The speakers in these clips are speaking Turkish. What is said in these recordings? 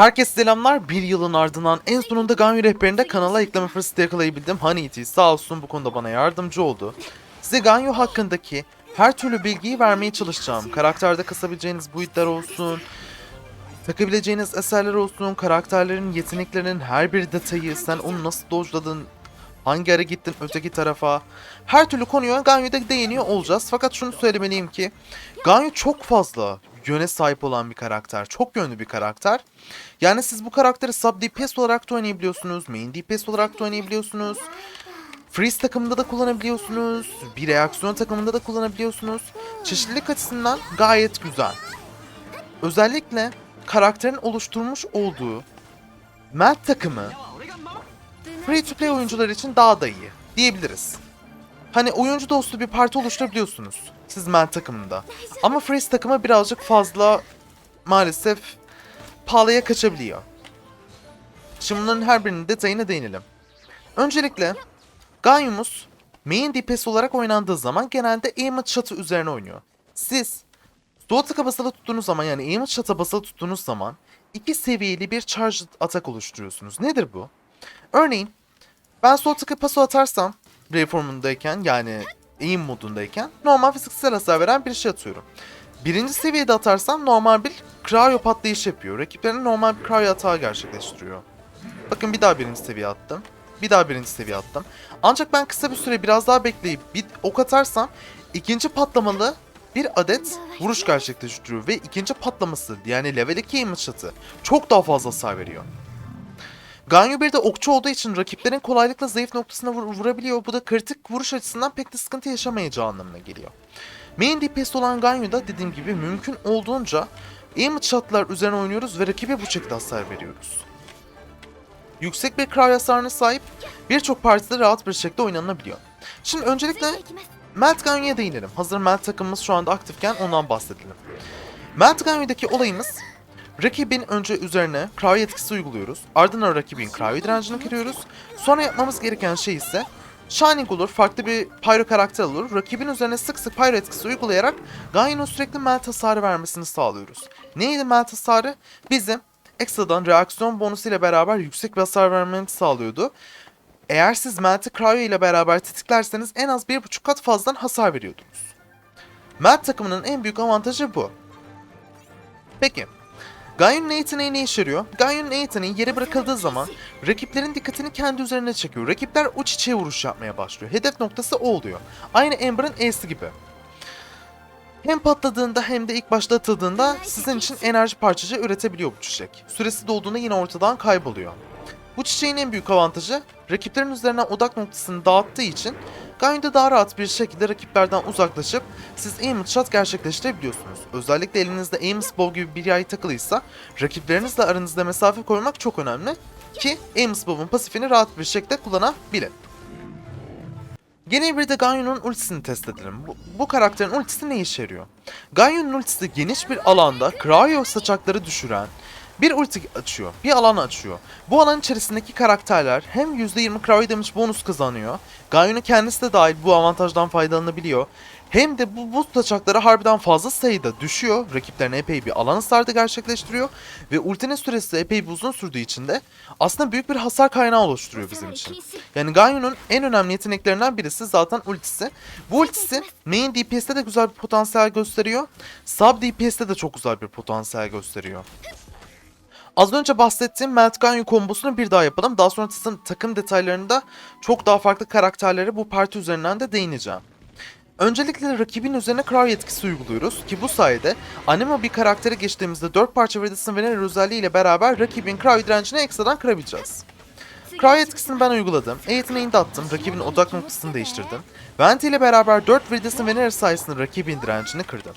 Herkese selamlar. Bir yılın ardından en sonunda Ganyu rehberinde kanala ekleme fırsatı yakalayabildim. Honeyti sağ olsun bu konuda bana yardımcı oldu. Size Ganyu hakkındaki her türlü bilgiyi vermeye çalışacağım. Karakterde kasabileceğiniz buitler olsun, takabileceğiniz eserler olsun, karakterlerin yeteneklerinin her bir detayı, sen onu nasıl dojladın, hangi ara gittin öteki tarafa, her türlü konuya Ganyu'da değiniyor olacağız. Fakat şunu söylemeliyim ki, Ganyu çok fazla yöne sahip olan bir karakter, çok yönlü bir karakter. Yani siz bu karakteri sub DPS olarak da oynayabiliyorsunuz, main DPS olarak da oynayabiliyorsunuz. Freeze takımında da kullanabiliyorsunuz, bir reaksiyon takımında da kullanabiliyorsunuz. Çeşitlilik açısından gayet güzel. Özellikle karakterin oluşturmuş olduğu Melt takımı free to play oyuncular için daha da iyi diyebiliriz. Hani oyuncu dostu bir parti oluşturabiliyorsunuz siz Melt takımında. Ama Freeze takımı birazcık fazla maalesef pahalıya kaçabiliyor. Şimdi bunların her birinin detayına değinelim. Öncelikle Ganyumuz main DPS olarak oynandığı zaman genelde aimed shot'ı üzerine oynuyor. Siz sol tıka basılı tuttuğunuz zaman yani aimed shot'a basılı tuttuğunuz zaman iki seviyeli bir charged atak oluşturuyorsunuz. Nedir bu? Örneğin ben sol tıka paso atarsam reformundayken yani aim modundayken normal fiziksel hasar veren bir şey atıyorum. Birinci seviyede atarsam normal bir cryo patlayış yapıyor. Rakiplerine normal bir cryo atağı gerçekleştiriyor. Bakın bir daha birinci seviye attım. Bir daha birinci seviye attım. Ancak ben kısa bir süre biraz daha bekleyip bir ok atarsam ikinci patlamalı bir adet vuruş gerçekleştiriyor ve ikinci patlaması yani level 2 aim shot'ı çok daha fazla hasar veriyor. Ganyu 1'de okçu olduğu için rakiplerin kolaylıkla zayıf noktasına vur- vurabiliyor. Bu da kritik vuruş açısından pek de sıkıntı yaşamayacağı anlamına geliyor. Main DPS olan Ganyu'da dediğim gibi mümkün olduğunca aim shot'lar üzerine oynuyoruz ve rakibe bu şekilde hasar veriyoruz. Yüksek bir kral hasarına sahip birçok partide rahat bir şekilde oynanabiliyor. Şimdi öncelikle Melt Ganyu'ya değinelim. Hazır Melt takımımız şu anda aktifken ondan bahsedelim. Melt Ganyu'daki olayımız rakibin önce üzerine cryo etkisi uyguluyoruz. Ardından rakibin cryo direncini kırıyoruz. Sonra yapmamız gereken şey ise Shining olur, farklı bir pyro karakter olur. Rakibin üzerine sık sık pyro etkisi uygulayarak Gaia'nın sürekli melt hasarı vermesini sağlıyoruz. Neydi melt hasarı? Bizim ekstradan reaksiyon bonusu ile beraber yüksek bir hasar vermemizi sağlıyordu. Eğer siz Melt'i Cryo ile beraber tetiklerseniz en az 1.5 kat fazladan hasar veriyordunuz. Melt takımının en büyük avantajı bu. Peki, Gaia'nın yeteneği ne işe yarıyor? Gaia'nın yeteneği yere bırakıldığı zaman rakiplerin dikkatini kendi üzerine çekiyor. Rakipler o çiçeğe vuruş yapmaya başlıyor. Hedef noktası o oluyor. Aynı Amber'ın E'si gibi. Hem patladığında hem de ilk başta atıldığında sizin için enerji parçacığı üretebiliyor bu çiçek. Süresi dolduğunda yine ortadan kayboluyor. Bu çiçeğin en büyük avantajı rakiplerin üzerine odak noktasını dağıttığı için Gaia'da daha rahat bir şekilde rakiplerden uzaklaşıp siz aim shot gerçekleştirebiliyorsunuz. Özellikle elinizde aim bow gibi bir yay takılıysa rakiplerinizle aranızda mesafe koymak çok önemli ki aim bow'un pasifini rahat bir şekilde kullanabilin. Gene bir de Ganyu'nun ultisini test edelim. Bu, bu karakterin ultisi ne işe yarıyor? Ganyu'nun ultisi geniş bir alanda cryo saçakları düşüren bir ulti açıyor, bir alan açıyor. Bu alan içerisindeki karakterler hem %20 cryo damage bonus kazanıyor. Ganyu'nun kendisi de dahil bu avantajdan faydalanabiliyor. Hem de bu buz saçakları harbiden fazla sayıda düşüyor. Rakiplerine epey bir alan hasarı gerçekleştiriyor. Ve ultinin süresi epey bir uzun sürdüğü için de aslında büyük bir hasar kaynağı oluşturuyor bizim için. Yani Ganyu'nun en önemli yeteneklerinden birisi zaten ultisi. Bu ultisi main DPS'te de güzel bir potansiyel gösteriyor. Sub DPS'te de çok güzel bir potansiyel gösteriyor. Az önce bahsettiğim Melt Ganyu kombosunu bir daha yapalım. Daha sonra takım- detaylarında çok daha farklı karakterlere bu parti üzerinden de değineceğim. Öncelikle rakibin üzerine cryo etkisi uyguluyoruz ki bu sayede anima bir karaktere geçtiğimizde 4 parça Redis'in Venerer özelliğiyle beraber rakibin cryo direncini ekstradan kırabileceğiz. Cryo etkisini ben uyguladım. E yeteneğini attım. Rakibin odak noktasını değiştirdim. Venti ile beraber 4 Virides'in Venerer sayesinde rakibin direncini kırdım.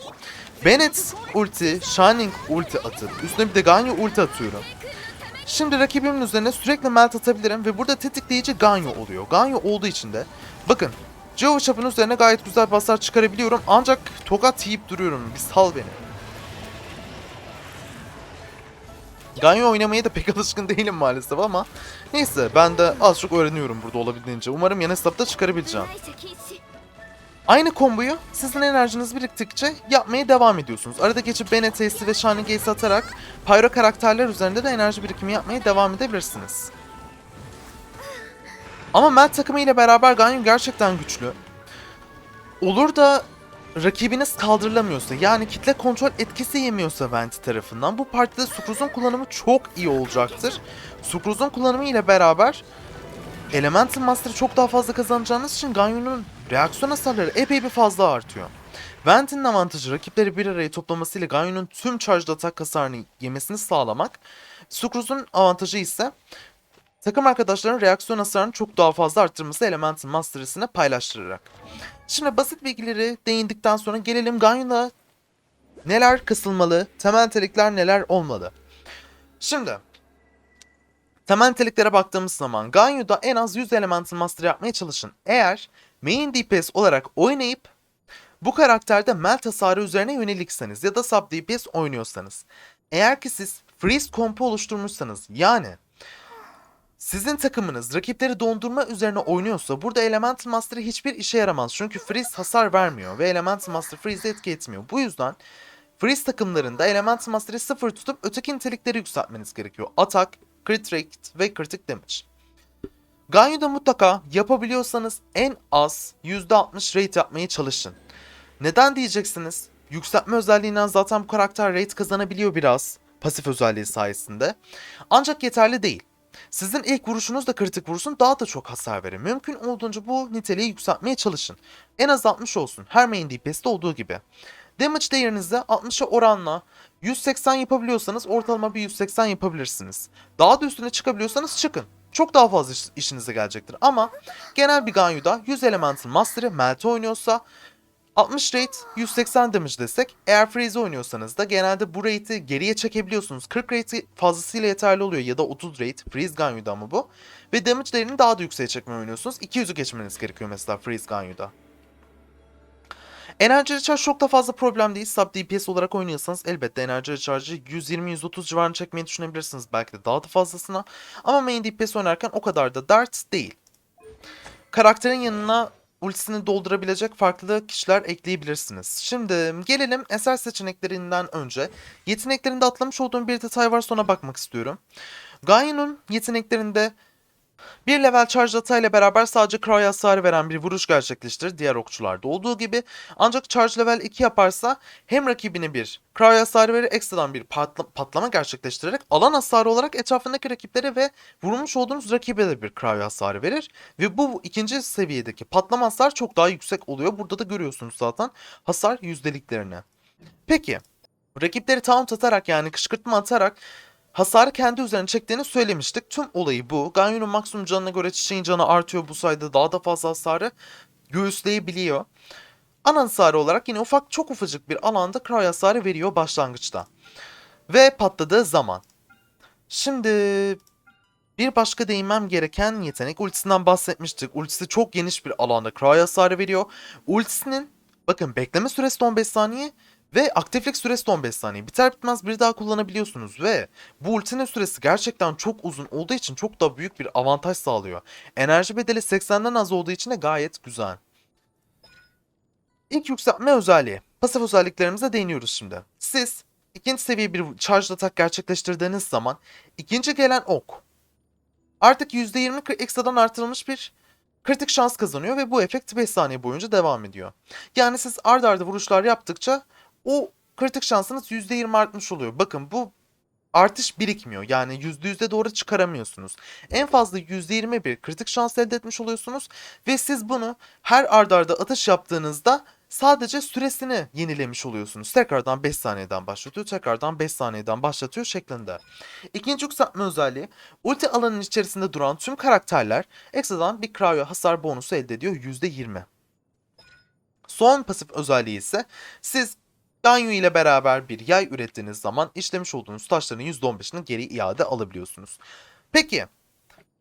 Bennett ulti, Shining ulti atıp üstüne bir de Ganyu ulti atıyorum. Şimdi rakibimin üzerine sürekli melt atabilirim ve burada tetikleyici Ganyu oluyor. Ganyu olduğu için de bakın Java Shop'un üzerine gayet güzel basar çıkarabiliyorum ancak tokat yiyip duruyorum. Bir sal beni. Ganyu oynamaya da pek alışkın değilim maalesef ama neyse ben de az çok öğreniyorum burada olabildiğince. Umarım yan hesapta çıkarabileceğim. Aynı komboyu sizin enerjiniz biriktikçe yapmaya devam ediyorsunuz. Arada geçip BNT'si ve Shining Gaze atarak Pyro karakterler üzerinde de enerji birikimi yapmaya devam edebilirsiniz. Ama Melt takımı ile beraber Ganyu gerçekten güçlü. Olur da rakibiniz kaldırılamıyorsa yani kitle kontrol etkisi yemiyorsa Venti tarafından bu partide Sukruz'un kullanımı çok iyi olacaktır. Sukruz'un kullanımı ile beraber Elemental Master'ı çok daha fazla kazanacağınız için Ganyu'nun reaksiyon hasarları epey bir fazla artıyor. Vent'in avantajı rakipleri bir araya toplamasıyla Ganyu'nun tüm charged atak hasarını yemesini sağlamak. Sukruz'un avantajı ise takım arkadaşlarının reaksiyon hasarını çok daha fazla arttırması Elemental Master'ısını paylaştırarak. Şimdi basit bilgileri değindikten sonra gelelim Ganyu'da neler kısılmalı, temel nitelikler neler olmalı. Şimdi temel niteliklere baktığımız zaman Ganyu'da en az 100 Elemental Master yapmaya çalışın. Eğer main DPS olarak oynayıp bu karakterde melt hasarı üzerine yönelikseniz ya da sub DPS oynuyorsanız. Eğer ki siz freeze kompu oluşturmuşsanız yani sizin takımınız rakipleri dondurma üzerine oynuyorsa burada Elemental Master'ı hiçbir işe yaramaz. Çünkü Freeze hasar vermiyor ve Elemental Master Freeze'e etki etmiyor. Bu yüzden Freeze takımlarında Elemental Master'ı sıfır tutup öteki nitelikleri yükseltmeniz gerekiyor. Atak, Crit Rate ve Critic Damage. Ganyu'da mutlaka yapabiliyorsanız en az %60 rate yapmaya çalışın. Neden diyeceksiniz? Yükseltme özelliğinden zaten bu karakter rate kazanabiliyor biraz. Pasif özelliği sayesinde. Ancak yeterli değil. Sizin ilk vuruşunuz da kritik vuruşun daha da çok hasar verir. Mümkün olduğunca bu niteliği yükseltmeye çalışın. En az 60 olsun. Her main DPS'de olduğu gibi. Damage değerinizi 60'a oranla 180 yapabiliyorsanız ortalama bir 180 yapabilirsiniz. Daha da üstüne çıkabiliyorsanız çıkın. Çok daha fazla iş- işinize gelecektir. Ama genel bir Ganyu'da 100 Elemental Master'ı Melt'e oynuyorsa 60 rate 180 damage desek eğer freeze oynuyorsanız da genelde bu rate'i geriye çekebiliyorsunuz. 40 rate'i fazlasıyla yeterli oluyor ya da 30 rate freeze Ganyu'da ama bu. Ve damage değerini daha da yükseğe çekmeyi oynuyorsunuz. 200'ü geçmeniz gerekiyor mesela freeze Ganyu'da. Enerji recharge çok da fazla problem değil. Sub DPS olarak oynuyorsanız elbette enerji recharge'ı 120-130 civarını çekmeyi düşünebilirsiniz. Belki de daha da fazlasına. Ama main DPS oynarken o kadar da dert değil. Karakterin yanına ultisini doldurabilecek farklı kişiler ekleyebilirsiniz. Şimdi gelelim eser seçeneklerinden önce. Yeteneklerinde atlamış olduğum bir detay var sonra bakmak istiyorum. Gaia'nın yeteneklerinde bir level charge atayla beraber sadece cry hasarı veren bir vuruş gerçekleştirir diğer okçularda olduğu gibi. Ancak charge level 2 yaparsa hem rakibine bir cry hasarı verir ekstradan bir patla- patlama gerçekleştirerek alan hasarı olarak etrafındaki rakiplere ve vurulmuş olduğunuz rakibe de bir cry hasarı verir. Ve bu ikinci seviyedeki patlama hasar çok daha yüksek oluyor. Burada da görüyorsunuz zaten hasar yüzdeliklerini. Peki rakipleri taunt atarak yani kışkırtma atarak hasarı kendi üzerine çektiğini söylemiştik. Tüm olayı bu. Ganyu'nun maksimum canına göre çiçeğin canı artıyor bu sayede daha da fazla hasarı göğüsleyebiliyor. Ana hasarı olarak yine ufak çok ufacık bir alanda cry hasarı veriyor başlangıçta. Ve patladığı zaman. Şimdi bir başka değinmem gereken yetenek ultisinden bahsetmiştik. Ultisi çok geniş bir alanda cry hasarı veriyor. Ultisinin bakın bekleme süresi de 15 saniye ve aktiflik süresi de 15 saniye. Biter bitmez bir daha kullanabiliyorsunuz ve bu ultinin süresi gerçekten çok uzun olduğu için çok da büyük bir avantaj sağlıyor. Enerji bedeli 80'den az olduğu için de gayet güzel. İlk yükseltme özelliği. Pasif özelliklerimize değiniyoruz şimdi. Siz ikinci seviye bir charge atak gerçekleştirdiğiniz zaman ikinci gelen ok artık %20 kri- ekstradan artırılmış bir kritik şans kazanıyor ve bu efekt 5 saniye boyunca devam ediyor. Yani siz ard arda vuruşlar yaptıkça o kritik şansınız %20 artmış oluyor. Bakın bu artış birikmiyor. Yani %100'e doğru çıkaramıyorsunuz. En fazla %20 bir kritik şans elde etmiş oluyorsunuz ve siz bunu her ard arda atış yaptığınızda sadece süresini yenilemiş oluyorsunuz. Tekrardan 5 saniyeden başlatıyor, tekrardan 5 saniyeden başlatıyor şeklinde. İkinci yükseltme özelliği, ulti alanının içerisinde duran tüm karakterler ekstradan bir cryo hasar bonusu elde ediyor %20. Son pasif özelliği ise siz Ganyu ile beraber bir yay ürettiğiniz zaman işlemiş olduğunuz taşların %15'ini geri iade alabiliyorsunuz. Peki,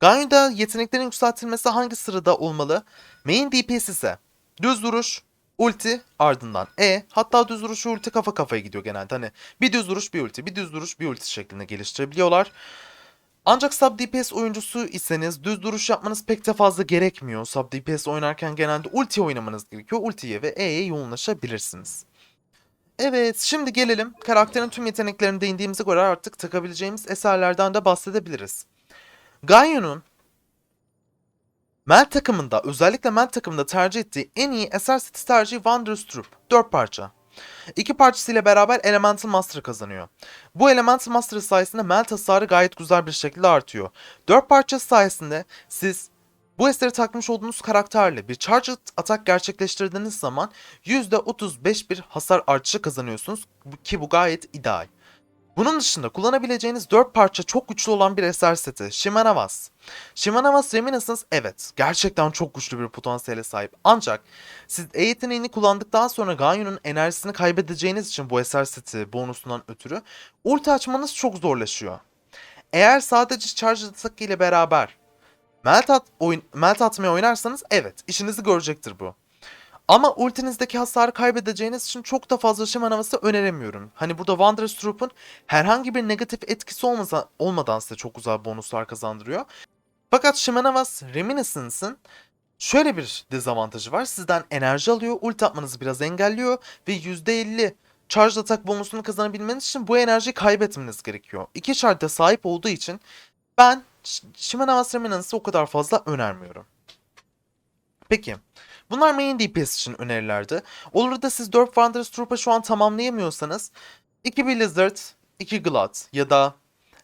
Ganyu'da yeteneklerin yükseltilmesi hangi sırada olmalı? Main DPS ise düz duruş, ulti ardından E. Hatta düz duruş ulti kafa kafaya gidiyor genelde. Hani bir düz duruş bir ulti, bir düz duruş bir ulti şeklinde geliştirebiliyorlar. Ancak sub DPS oyuncusu iseniz düz duruş yapmanız pek de fazla gerekmiyor. Sub DPS oynarken genelde ulti oynamanız gerekiyor. Ultiye ve E'ye yoğunlaşabilirsiniz. Evet şimdi gelelim karakterin tüm yeteneklerine değindiğimize göre artık takabileceğimiz eserlerden de bahsedebiliriz. Gaiu'nun Mel takımında özellikle Mel takımında tercih ettiği en iyi eser seti tercihi Wondrous Troop. 4 parça. İki parçasıyla beraber Elemental Master kazanıyor. Bu Elemental Master sayesinde Melt hasarı gayet güzel bir şekilde artıyor. 4 parçası sayesinde siz bu eseri takmış olduğunuz karakterle bir charged atak gerçekleştirdiğiniz zaman %35 bir hasar artışı kazanıyorsunuz ki bu gayet ideal. Bunun dışında kullanabileceğiniz 4 parça çok güçlü olan bir eser seti Shimanavas. Shimanavas Reminiscence evet gerçekten çok güçlü bir potansiyele sahip ancak siz E yeteneğini kullandıktan sonra Ganyu'nun enerjisini kaybedeceğiniz için bu eser seti bonusundan ötürü ulti açmanız çok zorlaşıyor. Eğer sadece Charge Attack ile beraber Melt, at, oyun, melt atmayı oynarsanız evet işinizi görecektir bu. Ama ultinizdeki hasarı kaybedeceğiniz için çok da fazla havası öneremiyorum. Hani burada Wanderer's Troop'un herhangi bir negatif etkisi olmasa, olmadan size çok güzel bonuslar kazandırıyor. Fakat Shaman Havas Reminiscence'ın şöyle bir dezavantajı var. Sizden enerji alıyor, ulti atmanızı biraz engelliyor ve %50 charge atak bonusunu kazanabilmeniz için bu enerjiyi kaybetmeniz gerekiyor. İki charge'e sahip olduğu için ben Sh- Shaman Havas Reminiscence'ı o kadar fazla önermiyorum. Peki. Bunlar main DPS için önerilerdi. Olur da siz 4 Wanderers Troop'a şu an tamamlayamıyorsanız 2 Blizzard, 2 Glad ya da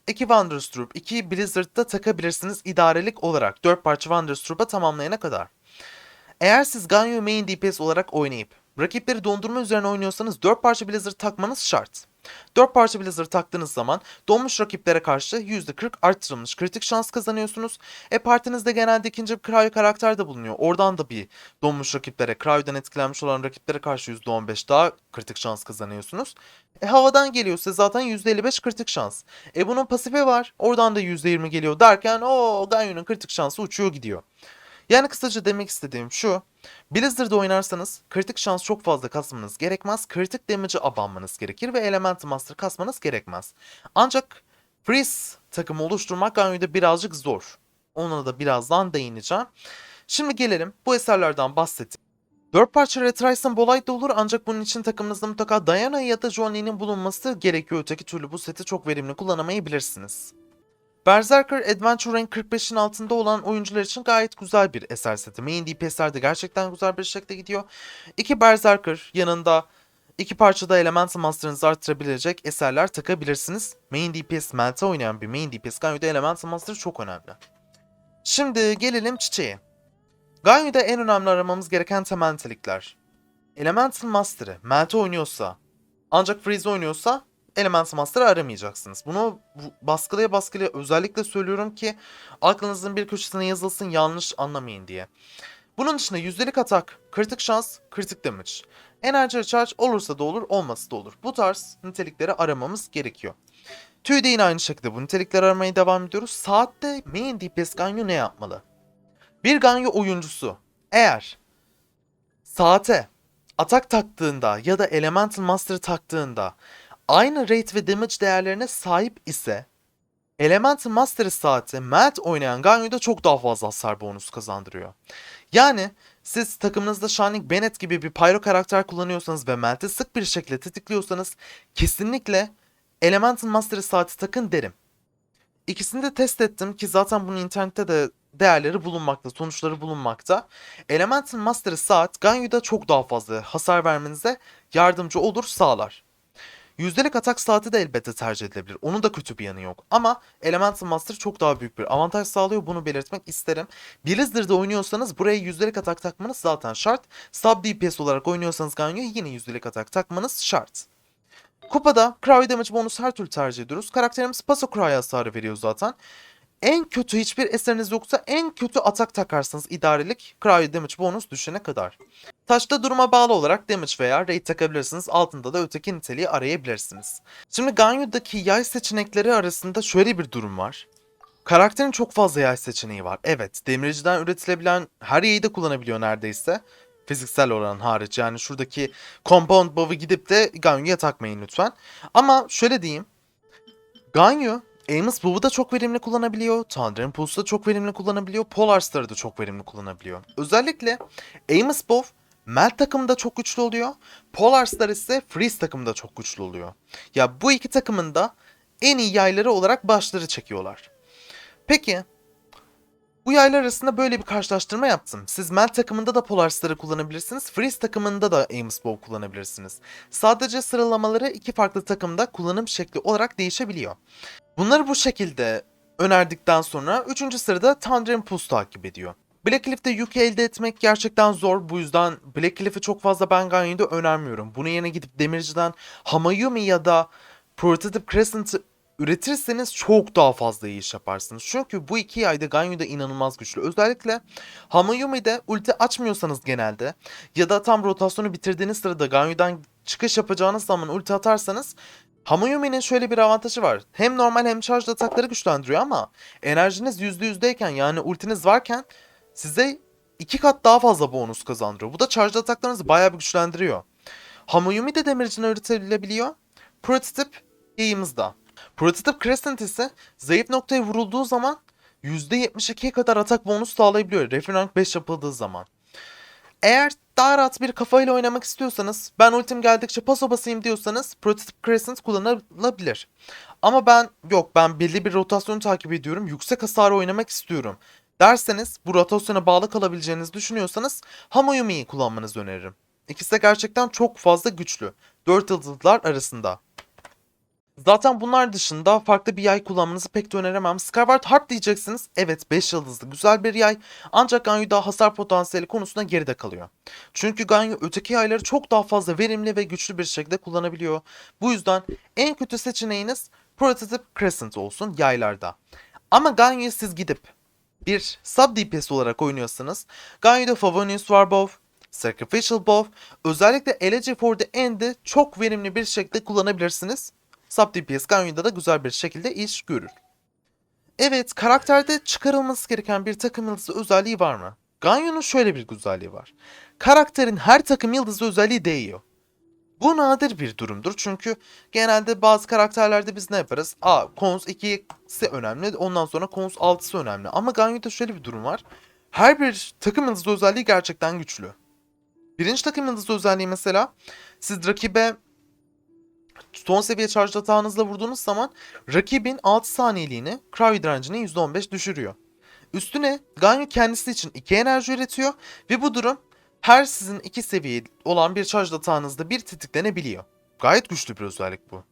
2 Wanderers Troop, 2 Blizzard'da takabilirsiniz idarelik olarak 4 parça Wanderers Troop'a tamamlayana kadar. Eğer siz Ganyu main DPS olarak oynayıp rakipleri dondurma üzerine oynuyorsanız 4 parça Blizzard takmanız şart. 4 parça Blizzard taktığınız zaman donmuş rakiplere karşı %40 arttırılmış kritik şans kazanıyorsunuz. E partinizde genelde ikinci bir Cryo karakter de bulunuyor. Oradan da bir donmuş rakiplere, Cryo'dan etkilenmiş olan rakiplere karşı %15 daha kritik şans kazanıyorsunuz. E havadan geliyorsa zaten %55 kritik şans. E bunun pasifi var. Oradan da %20 geliyor derken o Ganyu'nun kritik şansı uçuyor gidiyor. Yani kısaca demek istediğim şu. Blizzard'da oynarsanız kritik şans çok fazla kasmanız gerekmez. Kritik damage'ı abanmanız gerekir ve Elemental Master kasmanız gerekmez. Ancak Freeze takımı oluşturmak Ganyu'da birazcık zor. Ona da birazdan değineceğim. Şimdi gelelim bu eserlerden bahsettim. 4 parça Retrice Bolide de olur ancak bunun için takımınızda mutlaka Diana ya da John Lee'nin bulunması gerekiyor. Öteki türlü bu seti çok verimli kullanamayabilirsiniz. Berserker Adventure Rank 45'in altında olan oyuncular için gayet güzel bir eser seti. Main DPS'ler de gerçekten güzel bir şekilde gidiyor. İki Berserker yanında iki parçada Elemental Master'ınızı arttırabilecek eserler takabilirsiniz. Main DPS Melt'e oynayan bir Main DPS Ganyu'da Elemental Master çok önemli. Şimdi gelelim çiçeğe. Ganyu'da en önemli aramamız gereken temel nitelikler. Elemental Master'ı Melt'e oynuyorsa ancak Freeze oynuyorsa Elemental Master'ı aramayacaksınız. Bunu bu- baskılıya baskılıya özellikle söylüyorum ki aklınızın bir köşesine yazılsın yanlış anlamayın diye. Bunun dışında yüzdelik atak, kritik şans, kritik damage. Enerji recharge olursa da olur, olmasa da olur. Bu tarz nitelikleri aramamız gerekiyor. Tüyde yine aynı şekilde bu nitelikleri aramaya devam ediyoruz. Saatte main DPS Ganyu ne yapmalı? Bir Ganyu oyuncusu eğer saate atak taktığında ya da Elemental Master taktığında aynı rate ve damage değerlerine sahip ise Elemental Master saati Melt oynayan Ganyu'da çok daha fazla hasar bonusu kazandırıyor. Yani siz takımınızda Shining Bennett gibi bir pyro karakter kullanıyorsanız ve Melt'i sık bir şekilde tetikliyorsanız kesinlikle Elemental Master saati takın derim. İkisini de test ettim ki zaten bunun internette de değerleri bulunmakta, sonuçları bulunmakta. Elemental Master saat Ganyu'da çok daha fazla hasar vermenize yardımcı olur, sağlar. Yüzdelik atak saati de elbette tercih edilebilir. Onun da kötü bir yanı yok. Ama Elemental Master çok daha büyük bir avantaj sağlıyor. Bunu belirtmek isterim. Blizzard'da oynuyorsanız buraya yüzdelik atak takmanız zaten şart. Sub DPS olarak oynuyorsanız Ganyu yine yüzdelik atak takmanız şart. Kupada Cryo Damage bonus her türlü tercih ediyoruz. Karakterimiz Paso Cryo hasarı veriyor zaten. En kötü hiçbir eseriniz yoksa en kötü atak takarsınız idarelik Cryo Damage bonus düşene kadar. Taşta duruma bağlı olarak damage veya rate takabilirsiniz. Altında da öteki niteliği arayabilirsiniz. Şimdi Ganyu'daki yay seçenekleri arasında şöyle bir durum var. Karakterin çok fazla yay seçeneği var. Evet, demirciden üretilebilen her yayı da kullanabiliyor neredeyse. Fiziksel oran hariç. Yani şuradaki compound buff'ı gidip de Ganyu'ya takmayın lütfen. Ama şöyle diyeyim. Ganyu Amos Bow'u da çok verimli kullanabiliyor. Thunder Impulse'u da çok verimli kullanabiliyor. Polar Star'ı da çok verimli kullanabiliyor. Özellikle Amos Bow Melt takımında çok güçlü oluyor. Polar Star ise Freeze takımında çok güçlü oluyor. Ya bu iki takımın da en iyi yayları olarak başları çekiyorlar. Peki bu yaylar arasında böyle bir karşılaştırma yaptım. Siz Melt takımında da Polar Star'ı kullanabilirsiniz. Freeze takımında da Amos Bow kullanabilirsiniz. Sadece sıralamaları iki farklı takımda kullanım şekli olarak değişebiliyor. Bunları bu şekilde önerdikten sonra 3. sırada Thunder Impulse takip ediyor. Blackcliff'te yük elde etmek gerçekten zor. Bu yüzden Blackcliff'i çok fazla ben Ganyo'da önermiyorum. Bunun yerine gidip Demirci'den Hamayumi ya da Prototype Crescent'ı üretirseniz çok daha fazla iyi iş yaparsınız. Çünkü bu iki yayda Ganyu inanılmaz güçlü. Özellikle Hamayumi'de ulti açmıyorsanız genelde ya da tam rotasyonu bitirdiğiniz sırada Ganyu'dan çıkış yapacağınız zaman ulti atarsanız Hamayumi'nin şöyle bir avantajı var. Hem normal hem charged atakları güçlendiriyor ama enerjiniz %100'deyken yani ultiniz varken size iki kat daha fazla bonus kazandırıyor. Bu da charged ataklarınızı bayağı bir güçlendiriyor. Hamayumi de demircine üretilebiliyor. Prototype yayımızda. Prototype Crescent ise zayıf noktaya vurulduğu zaman %72'ye kadar atak bonus sağlayabiliyor. Refi rank 5 yapıldığı zaman. Eğer daha rahat bir kafayla oynamak istiyorsanız, ben ultim geldikçe paso basayım diyorsanız Prototype Crescent kullanılabilir. Ama ben yok ben belli bir rotasyonu takip ediyorum, yüksek hasarı oynamak istiyorum derseniz bu rotasyona bağlı kalabileceğinizi düşünüyorsanız Hamayumi'yi kullanmanızı öneririm. İkisi de gerçekten çok fazla güçlü. 4 yıldızlar arasında. Zaten bunlar dışında farklı bir yay kullanmanızı pek de öneremem. Skyward Harp diyeceksiniz. Evet 5 yıldızlı güzel bir yay. Ancak Ganyu daha hasar potansiyeli konusunda geride kalıyor. Çünkü Ganyu öteki yayları çok daha fazla verimli ve güçlü bir şekilde kullanabiliyor. Bu yüzden en kötü seçeneğiniz Prototype Crescent olsun yaylarda. Ama Ganyu'yu siz gidip bir sub DPS olarak oynuyorsanız Ganyu'da Favonius Warbow, Sacrificial Bow, özellikle Elegy for the End'i çok verimli bir şekilde kullanabilirsiniz. Sub DPS Ganyu'da da güzel bir şekilde iş görür. Evet, karakterde çıkarılması gereken bir takım yıldızı özelliği var mı? Ganyu'nun şöyle bir güzelliği var. Karakterin her takım yıldızı özelliği değiyor. Bu nadir bir durumdur çünkü genelde bazı karakterlerde biz ne yaparız? Aa, Cons 2'si önemli, ondan sonra Cons 6'sı önemli. Ama Ganyu'da şöyle bir durum var. Her bir takım yıldızı özelliği gerçekten güçlü. Birinci takım yıldızı özelliği mesela siz rakibe son seviye charge atağınızla vurduğunuz zaman rakibin 6 saniyeliğini Crowd direncini %15 düşürüyor. Üstüne Ganyu kendisi için 2 enerji üretiyor ve bu durum her sizin 2 seviye olan bir charge atağınızda bir tetiklenebiliyor. Gayet güçlü bir özellik bu.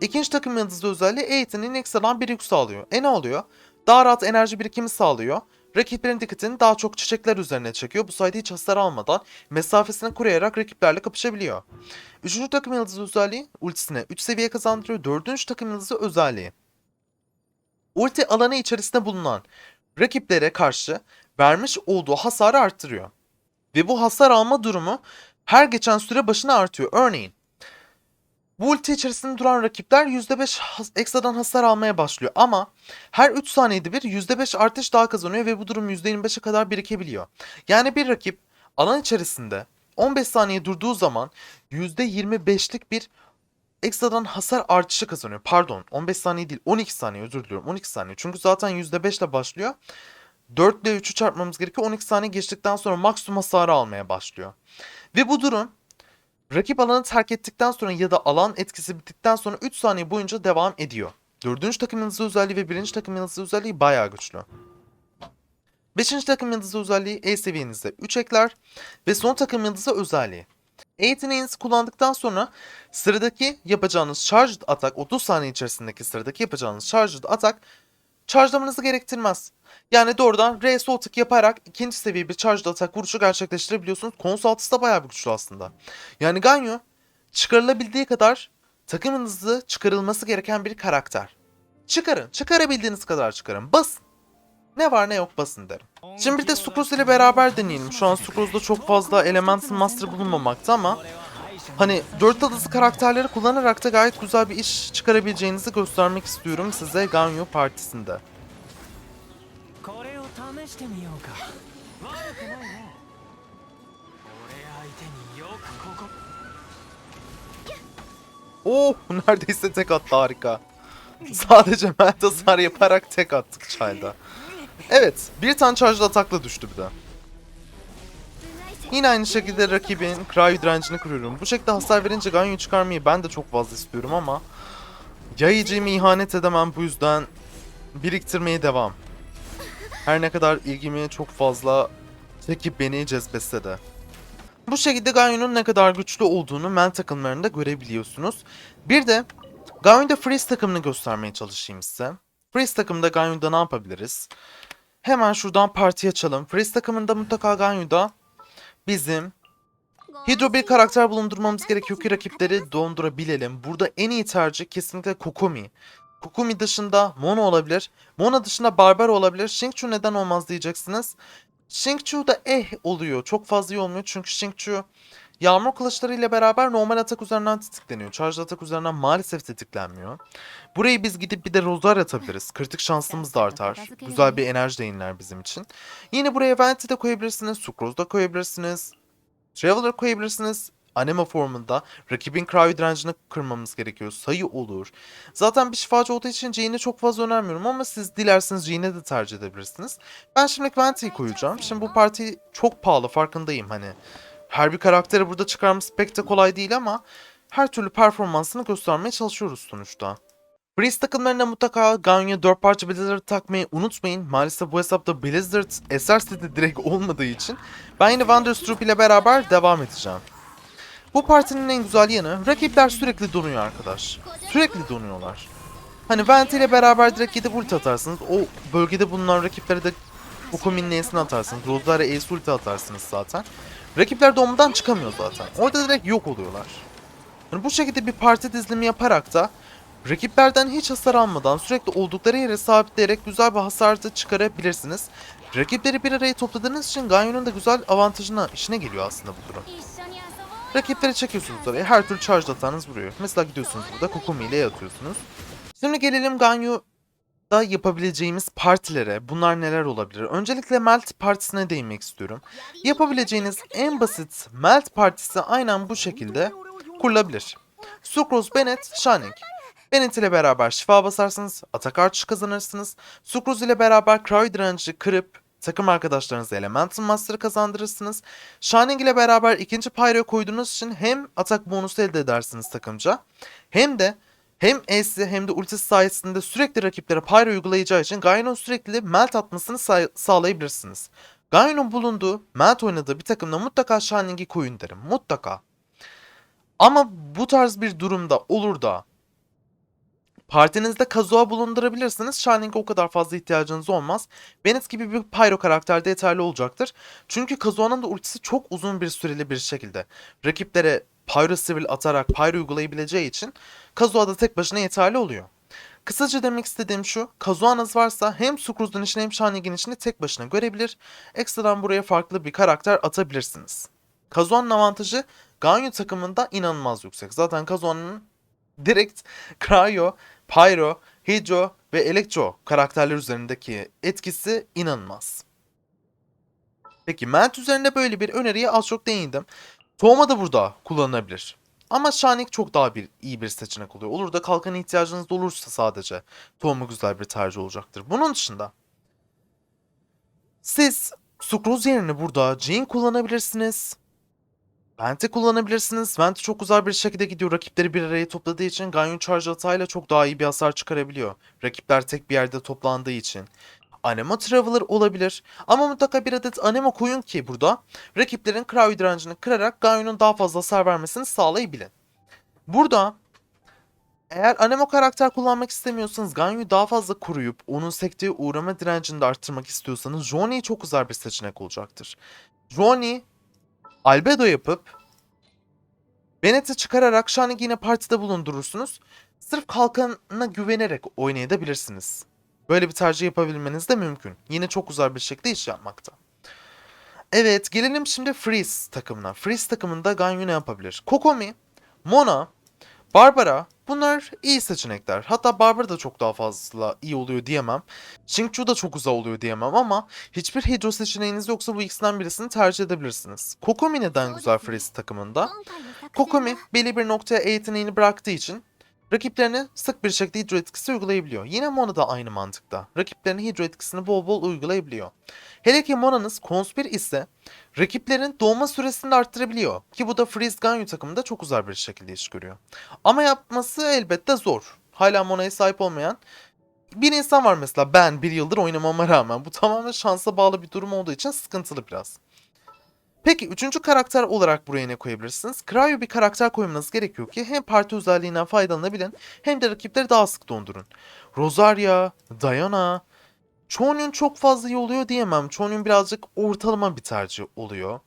İkinci takım yıldızı özelliği Eğitim'in ekstradan bir yük sağlıyor. E ne oluyor? Daha rahat enerji birikimi sağlıyor. Rakiplerin dikkatini daha çok çiçekler üzerine çekiyor. Bu sayede hiç hasar almadan mesafesini koruyarak rakiplerle kapışabiliyor. Üçüncü takım yıldızı özelliği ultisine 3 seviye kazandırıyor. Dördüncü takım yıldızı özelliği. Ulti alanı içerisinde bulunan rakiplere karşı vermiş olduğu hasarı arttırıyor. Ve bu hasar alma durumu her geçen süre başına artıyor. Örneğin bu ulti içerisinde duran rakipler %5 has- ekstradan hasar almaya başlıyor ama her 3 saniyede bir %5 artış daha kazanıyor ve bu durum %25'e kadar birikebiliyor. Yani bir rakip alan içerisinde 15 saniye durduğu zaman %25'lik bir ekstradan hasar artışı kazanıyor. Pardon 15 saniye değil 12 saniye özür diliyorum 12 saniye. Çünkü zaten %5 ile başlıyor. 4 ile 3'ü çarpmamız gerekiyor. 12 saniye geçtikten sonra maksimum hasarı almaya başlıyor. Ve bu durum rakip alanı terk ettikten sonra ya da alan etkisi bittikten sonra 3 saniye boyunca devam ediyor. Dördüncü takım yıldızı özelliği ve birinci takım yıldızı özelliği bayağı güçlü. Beşinci takım yıldızı özelliği E seviyenizde 3 ekler ve son takım yıldızı özelliği. E yeteneğinizi kullandıktan sonra sıradaki yapacağınız charged atak 30 saniye içerisindeki sıradaki yapacağınız charged atak charge'lamanızı gerektirmez. Yani doğrudan R sol tık yaparak ikinci seviye bir charged atak vuruşu gerçekleştirebiliyorsunuz. Kons altısı da bayağı bir güçlü aslında. Yani Ganyu çıkarılabildiği kadar takımınızı çıkarılması gereken bir karakter. Çıkarın. Çıkarabildiğiniz kadar çıkarın. Basın. Ne var ne yok basın derim. Şimdi bir de Sucrose ile beraber deneyelim. Şu an Sucrose'da çok fazla Elemental Master bulunmamakta ama hani dört adası karakterleri kullanarak da gayet güzel bir iş çıkarabileceğinizi göstermek istiyorum size Ganyo partisinde. Oh neredeyse tek attı harika. Sadece melt hasar yaparak tek attık çayda. Evet bir tane şarjlı atakla düştü bir de. Yine aynı şekilde rakibin Cryo direncini kuruyorum. Bu şekilde hasar verince Ganyu çıkarmayı ben de çok fazla istiyorum ama yayıcımı ihanet edemem bu yüzden biriktirmeye devam. Her ne kadar ilgimi çok fazla çekip beni cezbetse de. Bu şekilde Ganyu'nun ne kadar güçlü olduğunu men takımlarında görebiliyorsunuz. Bir de Ganyu'da Freeze takımını göstermeye çalışayım size. Freeze takımında Ganyu'da ne yapabiliriz? Hemen şuradan parti açalım. Freeze takımında mutlaka Ganyu'da bizim Hidro bir karakter bulundurmamız gerekiyor ki rakipleri dondurabilelim. Burada en iyi tercih kesinlikle Kokumi. Kokumi dışında Mono olabilir. Mono dışında Barbar olabilir. Xingqiu neden olmaz diyeceksiniz. Xingqiu da eh oluyor. Çok fazla iyi olmuyor çünkü Xingqiu yağmur kılıçları ile beraber normal atak üzerinden tetikleniyor. Charge atak üzerinden maalesef tetiklenmiyor. Burayı biz gidip bir de Rozar atabiliriz. Kritik şansımız da artar. Güzel bir enerji de inler bizim için. Yine buraya Venti de koyabilirsiniz. Sucrose da koyabilirsiniz. Traveler koyabilirsiniz. Anema formunda rakibin cryo direncini kırmamız gerekiyor. Sayı olur. Zaten bir şifacı olduğu için Jane'i çok fazla önermiyorum ama siz dilerseniz Jane'i de tercih edebilirsiniz. Ben şimdi Venti'yi koyacağım. Şimdi bu parti çok pahalı farkındayım hani. Her bir karakteri burada çıkarmamız pek de kolay değil ama her türlü performansını göstermeye çalışıyoruz sonuçta. Breeze takımlarına mutlaka Ganya 4 parça Blizzard takmayı unutmayın. Maalesef bu hesapta Blizzard eser seti direkt olmadığı için ben yine Wanderstroop ile beraber devam edeceğim. Bu partinin en güzel yanı rakipler sürekli donuyor arkadaş. Sürekli donuyorlar. Hani Venti ile beraber direkt gidip ulti atarsınız. O bölgede bulunan rakiplere de Okumin N'sini atarsınız. Rozdare Ace ulti atarsınız zaten. Rakipler donmadan çıkamıyor zaten. Orada direkt yok oluyorlar. Yani bu şekilde bir parti dizilimi yaparak da rakiplerden hiç hasar almadan sürekli oldukları yere sabitleyerek güzel bir hasar da çıkarabilirsiniz. Rakipleri bir araya topladığınız için Ganyon'un da güzel avantajına işine geliyor aslında bu durum. Rakipleri çekiyorsunuz oraya. Her türlü charge atanız vuruyor. Mesela gidiyorsunuz burada Kokumi ile atıyorsunuz. Şimdi gelelim Ganyo'da yapabileceğimiz partilere. Bunlar neler olabilir? Öncelikle Melt partisine değinmek istiyorum. Yapabileceğiniz en basit Melt partisi aynen bu şekilde kurulabilir. Sucrose, Bennett, Shining. Bennett ile beraber şifa basarsınız, atak artışı kazanırsınız. Sucrose ile beraber Cryo direnci kırıp takım arkadaşlarınıza Elemental Master'ı kazandırırsınız. Shining ile beraber ikinci Pyro'yu koyduğunuz için hem atak bonusu elde edersiniz takımca hem de hem E'si hem de ultisi sayesinde sürekli rakiplere Pyro uygulayacağı için Gaia'nın sürekli melt atmasını sa- sağlayabilirsiniz. Gaia'nın bulunduğu, melt oynadığı bir takımda mutlaka Shining'i koyun derim. Mutlaka. Ama bu tarz bir durumda olur da partinizde Kazuha bulundurabilirsiniz. Shining'e o kadar fazla ihtiyacınız olmaz. Bennett gibi bir Pyro karakterde yeterli olacaktır. Çünkü Kazuha'nın da ultisi çok uzun bir süreli bir şekilde rakiplere Pyro Civil atarak Pyro uygulayabileceği için Kazuha da tek başına yeterli oluyor. Kısaca demek istediğim şu, Kazuha'nız varsa hem Sucrose'un içine hem Shining'in içine tek başına görebilir, ekstradan buraya farklı bir karakter atabilirsiniz. Kazuha'nın avantajı Ganyu takımında inanılmaz yüksek. Zaten Kazuha'nın direkt Cryo, Pyro, Hydro ve Electro karakterler üzerindeki etkisi inanılmaz. Peki Ment üzerinde böyle bir öneriye az çok değindim. Tohuma da burada kullanılabilir. Ama Shanik çok daha bir iyi bir seçenek oluyor. Olur da kalkan ihtiyacınız da olursa sadece tohumu güzel bir tercih olacaktır. Bunun dışında siz Sucrose yerine burada Jane kullanabilirsiniz. Venti kullanabilirsiniz. Venti çok güzel bir şekilde gidiyor. Rakipleri bir araya topladığı için Ganyu Charge atağıyla çok daha iyi bir hasar çıkarabiliyor. Rakipler tek bir yerde toplandığı için. Anema Traveler olabilir. Ama mutlaka bir adet Anema koyun ki burada rakiplerin Cryo direncini kırarak Ganyu'nun daha fazla hasar vermesini sağlayabilin. Burada eğer Anemo karakter kullanmak istemiyorsanız Ganyu'yu daha fazla koruyup onun sekteye uğrama direncini de arttırmak istiyorsanız Johnny çok güzel bir seçenek olacaktır. Johnny albedo yapıp Bennett'i çıkararak Shining yine partide bulundurursunuz. Sırf kalkanına güvenerek oynayabilirsiniz. Böyle bir tercih yapabilmeniz de mümkün. Yine çok güzel bir şekilde iş yapmakta. Evet gelelim şimdi Freeze takımına. Freeze takımında Ganyu ne yapabilir? Kokomi, Mona, Barbara bunlar iyi seçenekler. Hatta Barbara da çok daha fazla iyi oluyor diyemem. Xingqiu da çok güzel oluyor diyemem ama hiçbir Hydro seçeneğiniz yoksa bu ikisinden birisini tercih edebilirsiniz. Kokomi neden güzel Freeze takımında? Kokomi belli bir noktaya E yeteneğini bıraktığı için Rakiplerine sık bir şekilde hidro etkisi uygulayabiliyor. Yine Mona da aynı mantıkta. Rakiplerine hidro etkisini bol bol uygulayabiliyor. Hele ki Mona'nız Konspir ise rakiplerin doğma süresini de arttırabiliyor. Ki bu da Freeze Ganyu takımında çok uzar bir şekilde iş görüyor. Ama yapması elbette zor. Hala Mona'ya sahip olmayan bir insan var mesela ben bir yıldır oynamama rağmen. Bu tamamen şansa bağlı bir durum olduğu için sıkıntılı biraz. Peki üçüncü karakter olarak buraya ne koyabilirsiniz? Cryo bir karakter koymanız gerekiyor ki hem parti özelliğinden faydalanabilin hem de rakipleri daha sık dondurun. Rosaria, Diana, Chongyun çok fazla iyi oluyor diyemem. Chongyun birazcık ortalama bir tercih oluyor.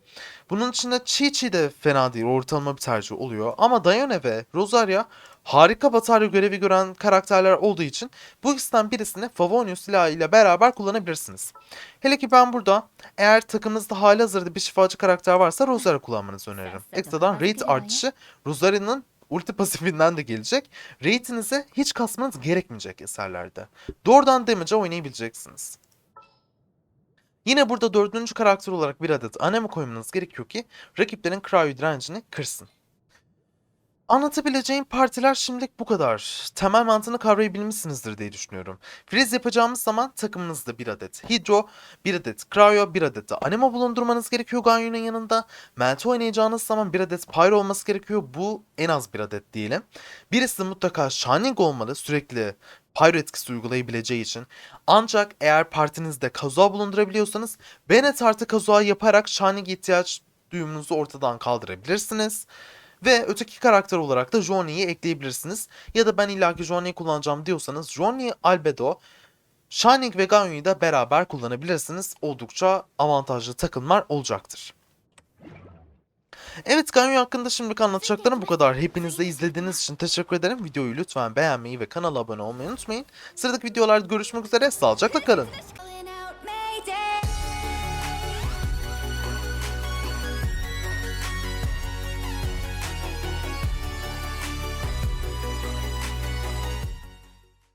Bunun dışında Chi-Chi de fena değil, ortalama bir tercih oluyor. Ama Diana ve Rosaria harika batarya görevi gören karakterler olduğu için bu ikisinden birisini Favonius silahı ile beraber kullanabilirsiniz. Hele ki ben burada eğer takımınızda hali hazırda bir şifacı karakter varsa Rosaria kullanmanızı öneririm. Ekstradan raid artışı Rosaria'nın ulti pasifinden de gelecek. Raid'inize hiç kasmanız gerekmeyecek eserlerde. Doğrudan damage'a oynayabileceksiniz. Yine burada dördüncü karakter olarak bir adet anime koymanız gerekiyor ki rakiplerin cryo direncini kırsın. Anlatabileceğim partiler şimdilik bu kadar. Temel mantığını kavrayabilmişsinizdir diye düşünüyorum. Freeze yapacağımız zaman takımınızda bir adet Hydro, bir adet Cryo, bir adet de Anima bulundurmanız gerekiyor Ganyu'nun yanında. Mente oynayacağınız zaman bir adet Pyro olması gerekiyor. Bu en az bir adet diyelim. Birisi mutlaka Shining olmalı. Sürekli Pyro etkisi uygulayabileceği için. Ancak eğer partinizde Kazuha bulundurabiliyorsanız Bennett artı Kazuha yaparak Shining ihtiyaç duyumunuzu ortadan kaldırabilirsiniz. Ve öteki karakter olarak da Johnny'yi ekleyebilirsiniz. Ya da ben illaki Johnny'yi kullanacağım diyorsanız Johnny, Albedo, Shining ve Ganyu'yu da beraber kullanabilirsiniz. Oldukça avantajlı takımlar olacaktır. Evet Ganyu hakkında şimdilik anlatacaklarım bu kadar. Hepiniz de izlediğiniz için teşekkür ederim. Videoyu lütfen beğenmeyi ve kanala abone olmayı unutmayın. Sıradaki videolarda görüşmek üzere. Sağlıcakla kalın.